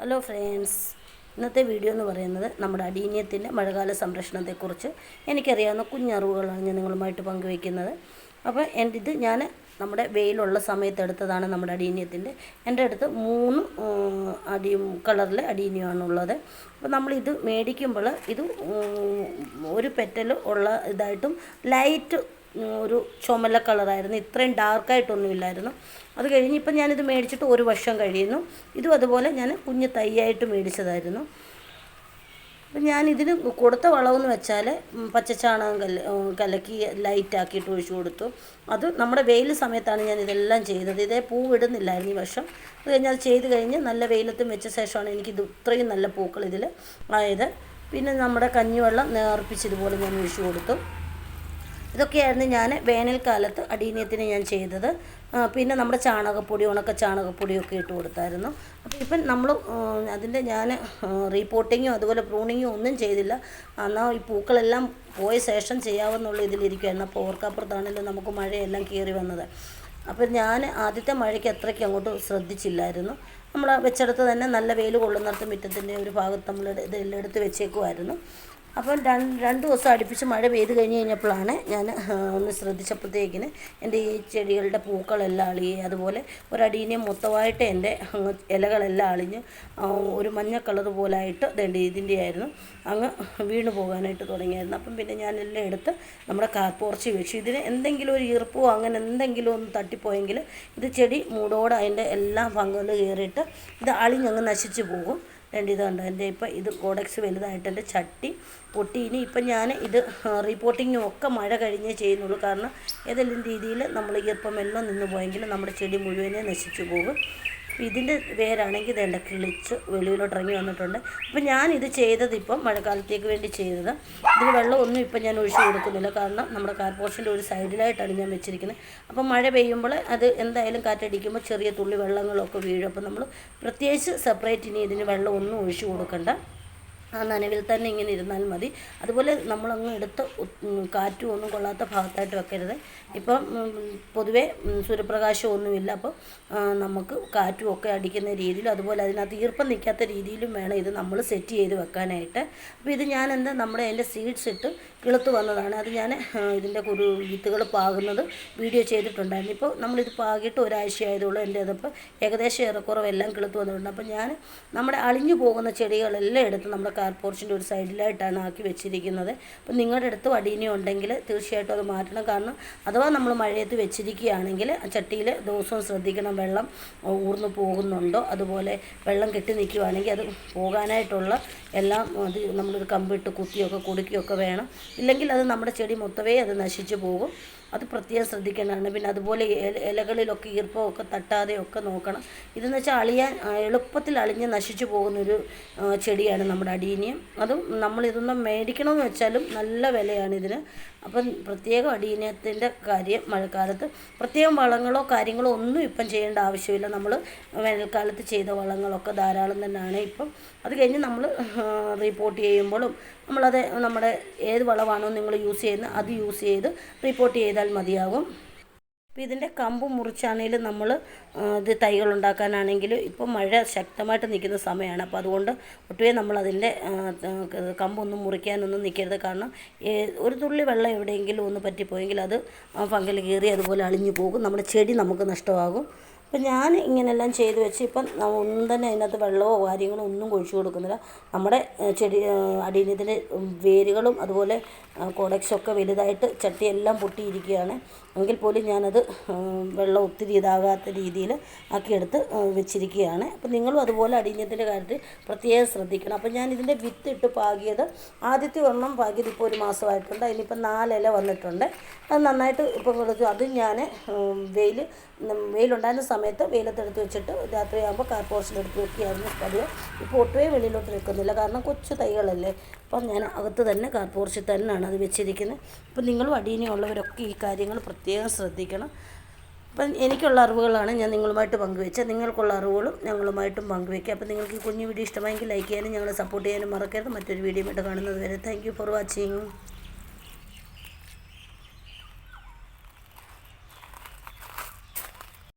Hello friends ഇന്നത്തെ video എന്ന് പറയുന്നത് നമ്മുടെ അടീനിയത്തിന്റെ മഴക്കാല സംരക്ഷണത്തെക്കുറിച്ച് എനിക്കറിയാവുന്ന കുഞ്ഞറിവുകളാണ് ഞാൻ നിങ്ങളുമായിട്ട് പങ്കുവയ്ക്കുന്നത്. അപ്പോൾ എന്റെ ഇത് ഞാൻ നമ്മുടെ വെയിലുള്ള സമയത്തെടുത്തതാണ് നമ്മുടെ അടീനിയത്തിന്റെ. എന്റെ അടുത്ത് മൂന്ന് അടി കളറിലെ അടീനിയമാണുള്ളത് അപ്പോൾ നമ്മളിത് മേടിക്കുമ്പോൾ ഇത് ഒരു പെറ്റൽ ഉള്ള ഇതായിട്ടും ലൈറ്റ് ഒരു ചുമല കളറായിരുന്നു. ഇത്രയും ഡാർക്കായിട്ടൊന്നും ഇല്ലായിരുന്നു അത് കഴിഞ്ഞ് ഇപ്പം ഞാനിത് മേടിച്ചിട്ട് ഒരു വർഷം കഴിയുന്നു. ഇതും അതുപോലെ ഞാൻ കുഞ്ഞ് തൈയായിട്ട് മേടിച്ചതായിരുന്നു. അപ്പം ഞാനിതിന് കൊടുത്ത വളമെന്ന് വെച്ചാൽ പച്ച പച്ചച്ചാണകം കല കലക്കി ലൈറ്റാക്കിയിട്ട് ഒഴിച്ചു കൊടുത്തു. അത് നമ്മുടെ വെയിൽ സമയത്താണ് ഞാൻ ഇതെല്ലാം ചെയ്തത്. ഇതേ പൂ ഇടുന്നില്ലായിരുന്നു ഈ വർഷം. അത് കഴിഞ്ഞ് അത് ചെയ്ത് കഴിഞ്ഞ് നല്ല വെയിലത്തും വെച്ച ശേഷമാണ് എനിക്കിത് ഇത്രയും നല്ല പൂക്കൾ ഇതിൽ ആയത്. പിന്നെ നമ്മുടെ കഞ്ഞിവെള്ളം നേർപ്പിച്ചതുപോലെ ഞാൻ ഒഴിച്ചു കൊടുത്തു. ഇതൊക്കെയായിരുന്നു ഞാൻ വേനൽക്കാലത്ത് അടീനിയത്തിന് ഞാൻ ചെയ്തത്. പിന്നെ നമ്മുടെ ചാണകപ്പൊടി ഉണക്ക ചാണകപ്പൊടിയൊക്കെ ഇട്ട് കൊടുത്തായിരുന്നു. അപ്പോൾ ഇപ്പം നമ്മൾ അതിന്റെ ഞാൻ റീപോർട്ടിങ്ങോ അതുപോലെ പ്രൂണിങ്ങോ ഒന്നും ചെയ്തില്ല. എന്നാൽ ഈ പൂക്കളെല്ലാം പോയ ശേഷം ചെയ്യാവുന്നുള്ള ഇതിലിരിക്കുകയായിരുന്നു അപ്പോൾ ഓർക്കാപ്പുറത്താണല്ലോ നമുക്ക് മഴയെല്ലാം കയറി വന്നത്. അപ്പോൾ ഞാൻ ആദ്യത്തെ മഴയ്ക്ക് അത്രയ്ക്ക് അങ്ങോട്ട് ശ്രദ്ധിച്ചില്ലായിരുന്നു. നമ്മൾ വെച്ചെടുത്ത് തന്നെ നല്ല വെയിൽ കൊള്ളുന്നിടത്ത് മുറ്റത്തിന്റെ ഒരു ഭാഗത്ത് നമ്മൾ ഇതെല്ലാം എടുത്ത് വെച്ചേക്കുമായിരുന്നു അപ്പം രണ്ട് രണ്ട് ദിവസം അടുപ്പിച്ച് മഴ പെയ്ത് കഴിഞ്ഞ് കഴിഞ്ഞപ്പോഴാണ് ഞാൻ ഒന്ന് ശ്രദ്ധിച്ചപ്പോഴത്തേക്കിന് എന്റെ ഈ ചെടികളുടെ പൂക്കളെല്ലാം അളിയെ അതുപോലെ ഒരടീനെ മൊത്തമായിട്ട് എന്റെ ഇലകളെല്ലാം അളിഞ്ഞ് ഒരു മഞ്ഞ കളർ പോലായിട്ട് ഇതേണ്ട ഇതിന്റെ ആയിരുന്നു അങ്ങ് വീണ് പോകാനായിട്ട് തുടങ്ങിയായിരുന്നു. അപ്പം പിന്നെ ഞാനെല്ലാം എടുത്ത് നമ്മുടെ കാർ പോർച്ച് വെച്ചു. ഇതിന് എന്തെങ്കിലും ഒരു ഈർപ്പോ അങ്ങനെ എന്തെങ്കിലും ഒന്ന് തട്ടിപ്പോയെങ്കിൽ ഇത് ചെടി മൂടോടെ അതിന്റെ എല്ലാ പങ്കുകൾ കയറിയിട്ട് ഇത് അളിഞ്ഞങ്ങ് നശിച്ചു പോകും. രണ്ട് ഇത് കണ്ടോ എന്റെ ഇപ്പം ഇത് കോഡക്സ് വലുതായിട്ട് എന്റെ ചട്ടി പൊട്ടി. ഇനി ഇപ്പം ഞാൻ ഇത് റിപ്പോർട്ടിങ്ങും ഒക്കെ മഴ കഴിഞ്ഞേ ചെയ്യുന്നുള്ളൂ. കാരണം ഏതെങ്കിലും രീതിയിൽ നമ്മൾ ഈർപ്പം എല്ലാം നിന്ന് പോയെങ്കിൽ നമ്മുടെ ചെടി മുഴുവനെ നശിച്ചു പോകും. അപ്പം ഇതിന്റെ വേരാണെങ്കിൽ ഇതേണ്ട കിളിച്ച് വെളിയിലോട്ട് ഇറങ്ങി വന്നിട്ടുണ്ട്. അപ്പം ഞാനിത് ചെയ്തത് ഇപ്പം മഴക്കാലത്തേക്ക് വേണ്ടി ചെയ്തത്. ഇതിന് വെള്ളമൊന്നും ഇപ്പം ഞാൻ ഒഴിച്ചു കൊടുക്കുന്നില്ല. കാരണം നമ്മുടെ കാർപോർഷന്റെ ഒരു സൈഡിലായിട്ടാണ് ഞാൻ വെച്ചിരിക്കുന്നത്. അപ്പം മഴ പെയ്യുമ്പോൾ അത് എന്തായാലും കാറ്റടിക്കുമ്പോൾ ചെറിയ തുള്ളി വെള്ളങ്ങളൊക്കെ വീഴും. അപ്പം നമ്മൾ പ്രത്യേകിച്ച് സെപ്പറേറ്റ് ഇനി ഇതിന് വെള്ളമൊന്നും ഒഴിച്ചു കൊടുക്കണ്ട. ആ നനവിൽ തന്നെ ഇങ്ങനെ ഇരുന്നാൽ മതി. അതുപോലെ നമ്മളങ്ങ് എടുത്ത് കാറ്റും ഒന്നും കൊള്ളാത്ത ഭാഗത്തായിട്ട് വെക്കരുത്. ഇപ്പം പൊതുവേ സൂര്യപ്രകാശം സൂര്യപ്രകാശമൊന്നുമില്ല. അപ്പോൾ നമുക്ക് കാറ്റും ഒക്കെ അടിക്കുന്ന രീതിയിലും അതുപോലെ അതിനകത്ത് ഈർപ്പം നിൽക്കാത്ത രീതിയിലും വേണം ഇത് നമ്മൾ സെറ്റ് ചെയ്ത് വെക്കാനായിട്ട്. അപ്പോൾ ഇത് ഞാൻ എന്താ നമ്മുടെ അതിന്റെ സീഡ്സ് ഇട്ട് കിളുത്ത് വന്നതാണ്. അത് ഞാൻ ഇതിന്റെ കുരു വിത്തുകൾ പാകുന്നത് വീഡിയോ ചെയ്തിട്ടുണ്ടായിരുന്നു. ഇപ്പോൾ നമ്മളിത് പാകിയിട്ട് ഒരാഴ്ച ആയതുള്ളൂ എന്റെ അതിപ്പോൾ ഏകദേശം ഏറെക്കുറവെല്ലാം കിളുത്ത് വന്നിട്ടുണ്ട്. അപ്പോൾ ഞാൻ നമ്മുടെ അളിഞ്ഞു പോകുന്ന ചെടികളെല്ലാം എടുത്ത് നമ്മുടെ കാർ പോർച്ചിന്റെ ഒരു സൈഡിലായിട്ടാണ് ആക്കി വെച്ചിരിക്കുന്നത്. അപ്പം നിങ്ങളുടെ അടുത്ത് വടീനി ഉണ്ടെങ്കിൽ തീർച്ചയായിട്ടും അത് മാറ്റണം. കാരണം അഥവാ നമ്മൾ മഴയത്ത് വെച്ചിരിക്കുകയാണെങ്കിൽ ആ ചട്ടിയിൽ ദിവസവും ശ്രദ്ധിക്കണം വെള്ളം ഊർന്നു പോകുന്നുണ്ടോ. അതുപോലെ വെള്ളം കെട്ടി നിൽക്കുകയാണെങ്കിൽ അത് പോകാനായിട്ടുള്ള എല്ലാം അത് നമ്മളൊരു കമ്പിട്ട് കുത്തിയൊക്കെ കുടുക്കിയൊക്കെ വേണം. ഇല്ലെങ്കിൽ അത് നമ്മുടെ ചെടി മൊത്തമേ അത് നശിച്ചു പോകും. അത് പ്രത്യേകം ശ്രദ്ധിക്കേണ്ടതാണ്. പിന്നെ അതുപോലെ ഇല- ഇലകളിലൊക്കെ ഈർപ്പമൊക്കെ തട്ടാതെയൊക്കെ നോക്കണം. ഇതെന്ന് വെച്ചാൽ അളിയാൻ എളുപ്പത്തിൽ അളിഞ്ഞ് നശിച്ചു പോകുന്നൊരു ചെടിയാണ് നമ്മുടെ അടീനിയം അതും നമ്മളിതൊന്നും മേടിക്കണമെന്ന് വെച്ചാലും നല്ല വിലയാണ് ഇതിന്. അപ്പം പ്രത്യേകം അടീനിയത്തിന്റെ കാര്യം മഴക്കാലത്ത് പ്രത്യേകം വളങ്ങളോ കാര്യങ്ങളോ ഒന്നും ഇപ്പം ചെയ്യേണ്ട ആവശ്യമില്ല. നമ്മൾ വേനൽക്കാലത്ത് ചെയ്ത വളങ്ങളൊക്കെ ധാരാളം തന്നെയാണ് ഇപ്പം. അത് കഴിഞ്ഞ് നമ്മൾ റിപ്പോർട്ട് ചെയ്യുമ്പോഴും നമ്മളത് നമ്മുടെ ഏത് വളമാണോ നിങ്ങൾ യൂസ് ചെയ്യുന്നത് അത് യൂസ് ചെയ്ത് റിപ്പോർട്ട് ചെയ്താൽ മതിയാകും. അപ്പോൾ ഇതിന്റെ കമ്പ് മുറിച്ചാണെങ്കിലും നമ്മൾ ഇത് തൈകൾ ഉണ്ടാക്കാനാണെങ്കിൽ ഇപ്പോൾ മഴ ശക്തമായിട്ട് നിൽക്കുന്ന സമയമാണ്. അപ്പോൾ അതുകൊണ്ട് ഒട്ടുവേ നമ്മളതിന്റെ കമ്പൊന്നും മുറിക്കാനൊന്നും നിൽക്കരുത്. കാരണം ഒരു തുള്ളി വെള്ളം എവിടെയെങ്കിലും ഒന്ന് പറ്റിപ്പോയെങ്കിൽ അത് ഫംഗൽ കീറി അതുപോലെ അളിഞ്ഞു പോകും. നമ്മുടെ ചെടി നമുക്ക് നഷ്ടമാകും. അപ്പം ഞാൻ ഇങ്ങനെല്ലാം ചെയ്ത് വെച്ച് ഇപ്പം ഒന്നും തന്നെ അതിനകത്ത് വെള്ളമോ കാര്യങ്ങളോ ഒന്നും കുഴിച്ചു കൊടുക്കുന്നില്ല. നമ്മുടെ ചെടി അടിയനത്തിന്റെ വേരുകളും അതുപോലെ കൊടക്സൊക്കെ വലുതായിട്ട് ചട്ടിയെല്ലാം പൊട്ടിയിരിക്കുകയാണ്. എങ്കിൽ പോലും ഞാനത് വെള്ളം ഒത്തിരി ഇതാകാത്ത രീതിയിൽ ആക്കിയെടുത്ത് വെച്ചിരിക്കുകയാണ്. അപ്പം നിങ്ങളും അതുപോലെ അടിഞ്ഞത്തിന്റെ കാര്യത്തിൽ പ്രത്യേകം ശ്രദ്ധിക്കണം. അപ്പം ഞാൻ ഇതിന്റെ വിത്ത് ഇട്ട് പാകിയത് ആദ്യത്തെ ഒരെണ്ണം പാകിയത് ഇപ്പോൾ ഒരു മാസമായിട്ടുണ്ട്. അതിനിപ്പം നാലില വന്നിട്ടുണ്ട്. അത് നന്നായിട്ട് ഇപ്പം കൊടുത്തു അത് ഞാൻ വെയിൽ വെയിലുണ്ടായിരുന്ന സമയത്ത് വെയിലത്തെടുത്ത് വെച്ചിട്ട് രാത്രിയാകുമ്പോൾ കാർ പോർഷനെടുത്ത് വെക്കുകയായിരുന്നു പതിവ് ഇപ്പോൾ ഒട്ടുമേ വെളിയിലോട്ട് വെക്കുന്നില്ല കാരണം കൊച്ചു തൈകളല്ലേ. അപ്പം ഞാൻ അകത്ത് തന്നെ കാർപോർച്ചിൽ തന്നെയാണ് അത് വെച്ചിരിക്കുന്നത്. അപ്പം നിങ്ങളും അടിയനെയുള്ളവരൊക്കെ ഈ കാര്യങ്ങൾ പ്രത്യേകം ശ്രദ്ധിക്കണം. അപ്പം എനിക്കുള്ള അറിവുകളാണ് ഞാൻ നിങ്ങളുമായിട്ട് പങ്കുവെച്ചത്. നിങ്ങൾക്കുള്ള അറിവുകളും ഞങ്ങളുമായിട്ടും പങ്കുവെക്കുക അപ്പം നിങ്ങൾക്ക് ഈ കുഞ്ഞു വീഡിയോ ഇഷ്ടമായെങ്കിൽ ലൈക്ക് ചെയ്യാനും ഞങ്ങളെ സപ്പോർട്ട് ചെയ്യാനും മറക്കരുത്. മറ്റൊരു വീഡിയോ ആയിട്ട് കാണുന്നത് വരെ താങ്ക് ഫോർ വാച്ചിങ്